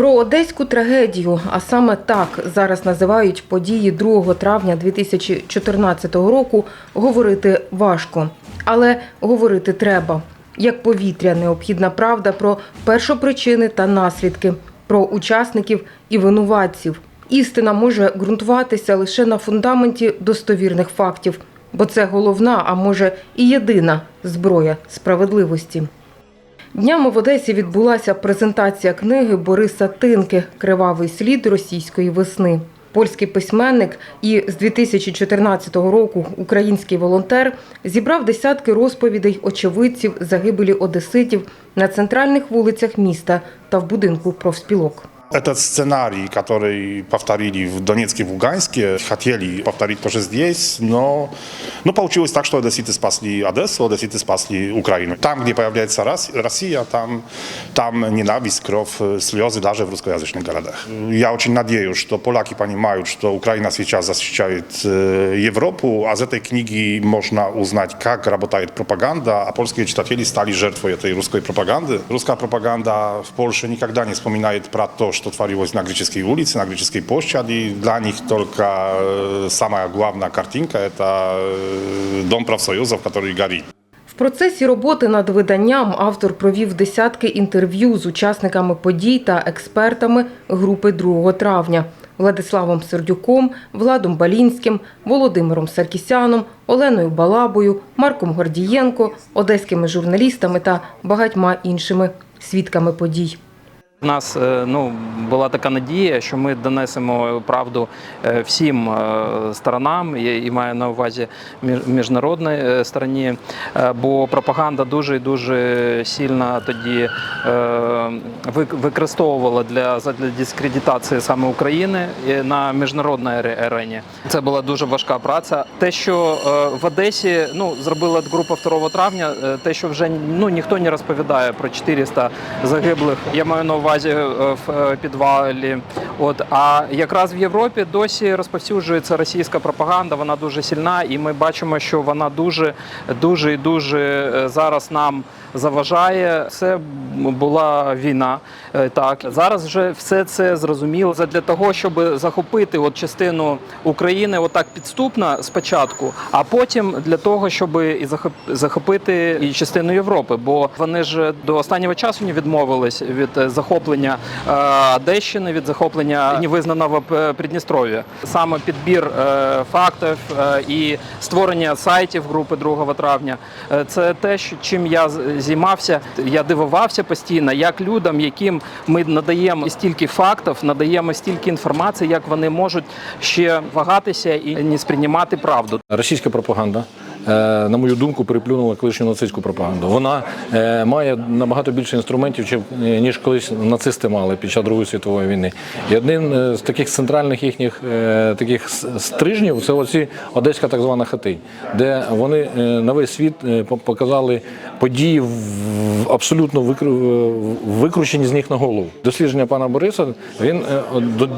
Про одеську трагедію, а саме так зараз називають події 2 травня 2014 року, говорити важко, але говорити треба. Як повітря, необхідна правда про першопричини та наслідки, про учасників і винуватців. Істина може ґрунтуватися лише на фундаменті достовірних фактів, бо це головна, а може і єдина зброя справедливості. Днями в Одесі відбулася презентація книги Бориса Тинки Кривавий слід російської весни. Польський письменник і з 2014 року український волонтер зібрав десятки розповідей очевидців загибелі одеситів на центральних вулицях міста та в будинку профспілок. Этот сценарий, который повторили в Донецке и в Луганске, хотели повторить тоже здесь, но ну, получилось так, что одесситы спасли Одессу, одесситы спасли Украину. Там, где появляется Рос- Россия, там, там ненависть, кровь, э, слезы даже в русскоязычных городах. Я очень надеюсь, что поляки понимают, что Украина сейчас защищает э, Европу, а из этой книги можно узнать, как работает пропаганда, а польские читатели стали жертвой этой русской пропаганды. Русская пропаганда в Польше никогда не вспоминает про то, что творилось на греческой улице, на греческой площади. Для них только э, самая главная картинка – это э, дом профсоюзов, который горит. В процесі роботи над виданням автор провів десятки інтерв'ю з учасниками подій та експертами групи 2 травня Владиславом Сердюком, Владом Балінським, Володимиром Саркісяном, Оленою Балабою, Марком Гордієнко, одеськими журналістами та багатьма іншими свідками подій. У нас е, ну, була така надія, що ми донесемо правду е, всім е, сторонам, і маю на увазі між- міжнародній е, стороні, бо пропаганда дуже і дуже сильно тоді використовувала для, для дискредитації саме України на міжнародній арені. Це була дуже важка праця. Те, що в Одесі ну, зробила група 2 травня, те, що вже ну, ніхто не розповідає про 400 загиблих, я маю на увазі е, в е, підвалі. От, а якраз в Європі досі розповсюджується російська пропаганда, вона дуже сильна, і ми бачимо, що вона дуже, дуже і дуже е, зараз нам заважає. Це була війна. Так зараз вже все це зрозуміло. Для того, щоб захопити от частину України, отак підступно спочатку, а потім для того, щоб і захоп- захопити і частину Європи, бо вони ж до останнього часу не відмовились від е, захоплення е, Одещини, від захоплення невизнаного П- Придністров'я. Саме підбір е, фактів е, і створення сайтів групи 2 травня. е, Це те, чим я займався. Я дивувався постійно, як людям, яким ми надаємо стільки фактів, надаємо стільки інформації, як вони можуть ще вагатися і не сприймати правду. Російська пропаганда, е, на мою думку, переплюнула колишню нацистську пропаганду. Вона е, має набагато більше інструментів, чим- ніж колись нацисти мали під час Другої світової війни. І одним е, з таких центральних їхніх е, таких стрижнів це оці одеська так звана хатинь, де вони е, на весь світ е, показали події в- абсолютно викру- викручені з ніг на голову. Дослідження пана Бориса він е,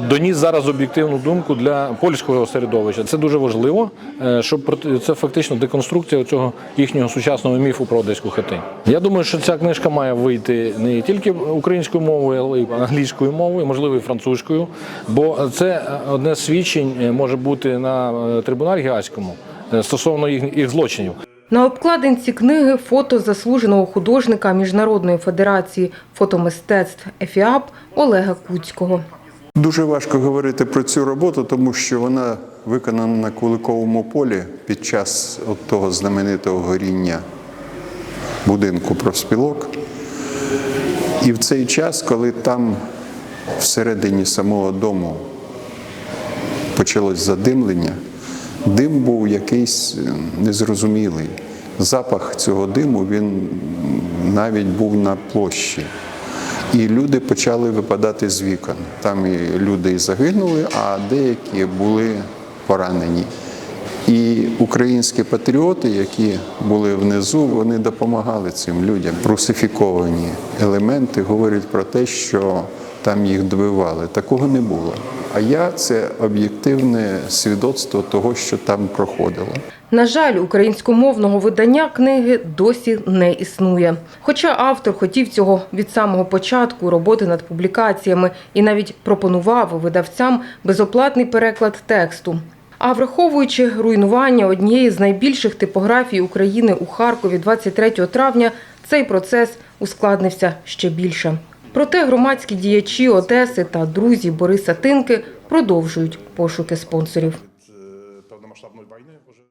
доніс зараз об'єктивну думку для польського середовища. Це дуже важливо, е, щоб це фактично деконструкція цього їхнього сучасного міфу про одеську хатинь. Я думаю, що ця книжка має вийти не тільки українською мовою, але й англійською мовою, можливо, і французькою, бо це одне з свідчень е, може бути на е, трибуналі Гіаському е, стосовно їх, їх злочинів. На обкладинці книги фото заслуженого художника Міжнародної федерації фотомистецтв ЕФІАП Олега Куцького. Дуже важко говорити про цю роботу, тому що вона виконана на Куликовому полі під час от того знаменитого горіння будинку профспілок. І в цей час, коли там всередині самого дому почалось задимлення, дим був якийсь е, незрозумілий. Запах цього диму він навіть був на площі. І люди почали випадати з вікон. Там і люди і загинули, а деякі були поранені. І українські патріоти, які були внизу, вони допомагали цим людям. Русифіковані елементи говорять про те, що там їх добивали. Такого не було. А я це об'єктивне свідоцтво того, що там проходило. На жаль, українськомовного видання книги досі не існує. Хоча автор хотів цього від самого початку роботи над публікаціями і навіть пропонував видавцям безоплатний переклад тексту. А враховуючи руйнування однієї з найбільших типографій України у Харкові 23 травня, цей процес ускладнився ще більше. Проте громадські діячі Одеси та друзі Бориса Тинки продовжують пошуки спонсорів.